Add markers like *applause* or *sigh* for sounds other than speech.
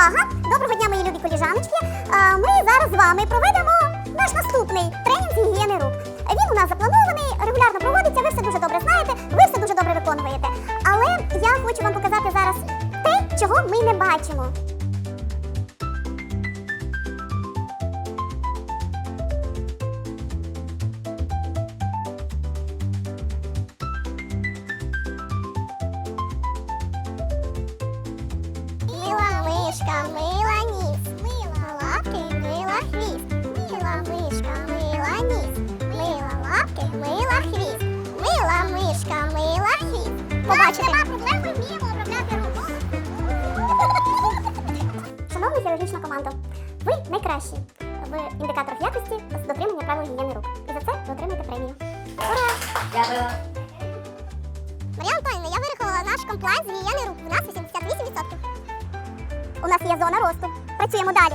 увага! Доброго дня, мої любі коліжаночки. Ми зараз з вами проведемо наш наступний тренінг з гігієни рук. Він у нас запланований, регулярно проводиться, ви все дуже добре знаєте, ви все дуже добре виконуєте. Але я хочу вам показати зараз те, чого ми не бачимо. Хвіст. Побачите? Нема проблем, ми вміємо обробляти руку. *laughs* Шановна хірургічна команда, ви найкращі в індикаторах якості з дотримання правил гігієни рук. І за це ви отримаєте премію. Ура! Дякую. Марія Антонівна, я вирахувала наш комплайн з гігієни рук. У нас 88%. У нас є зона росту. Працюємо далі.